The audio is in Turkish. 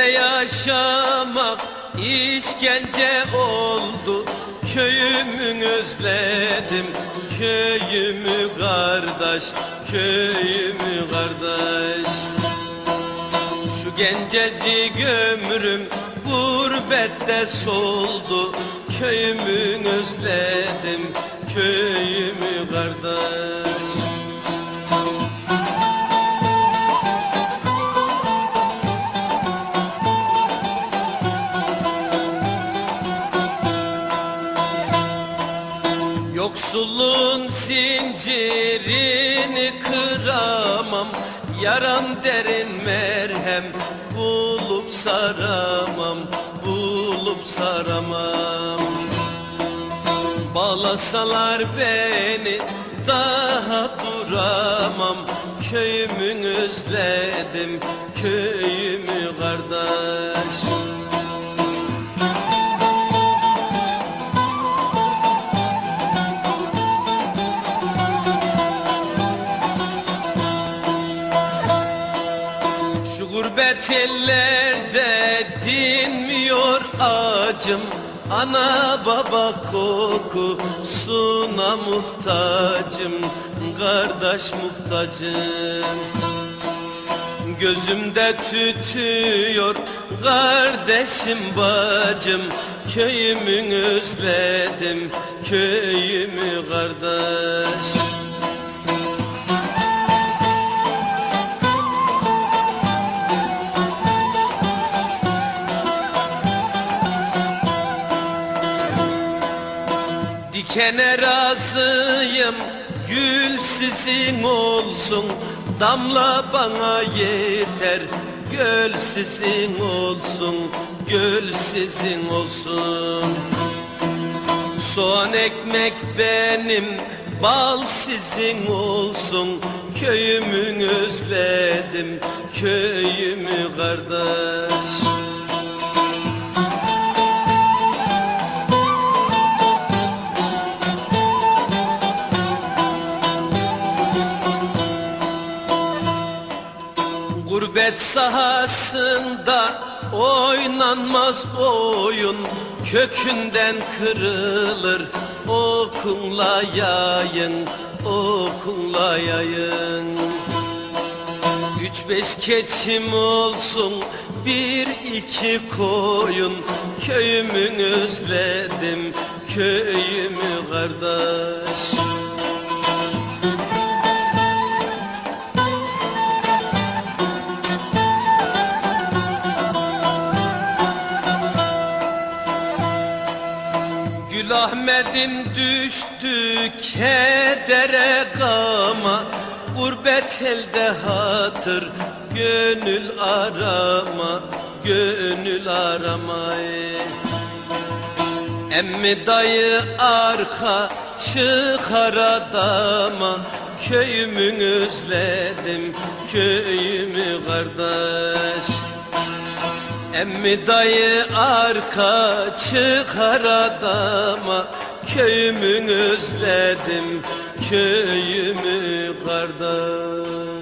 yaşamak işkence oldu. Köyümü özledim köyümü kardeş Köyümü kardeş. Şu gencecik ömrüm gurbette soldu. Köyümü özledim köyümü kardeş Yoksulluğun zincirini kıramam. Yaram derin merhem bulup saramam Bulup saramam. Bağlasalar beni daha duramam. Köyümü özledim köyümü kardeş gurbet ellerde dinmiyor acım. Ana baba kokusuna muhtacım. Kardeş muhtacım. Gözümde tütüyor kardeşim bacım. Köyümü özledim köyümü kardeş Dikene razıyım gül sizin olsun. Damla bana yeter göl sizin olsun Göl sizin olsun. Soğan ekmek benim bal sizin olsun. Köyümü özledim köyümü kardeş Gurbet sahasında oynanmaz oyun. Kökünden kırılır okunla yayın Okunla yayın. Üç beş keçim olsun bir iki koyun. Köyümü özledim köyümü kardeş Gül Ahmet'im düştü kedere gama. Gurbet elde hatır gönül arama Gönül arama. Emmi dayı arka çıkar adama. Köyümü özledim köyümü kardeş Emmi dayı arka çıkar adama Köyümü özledim köyümü kardeş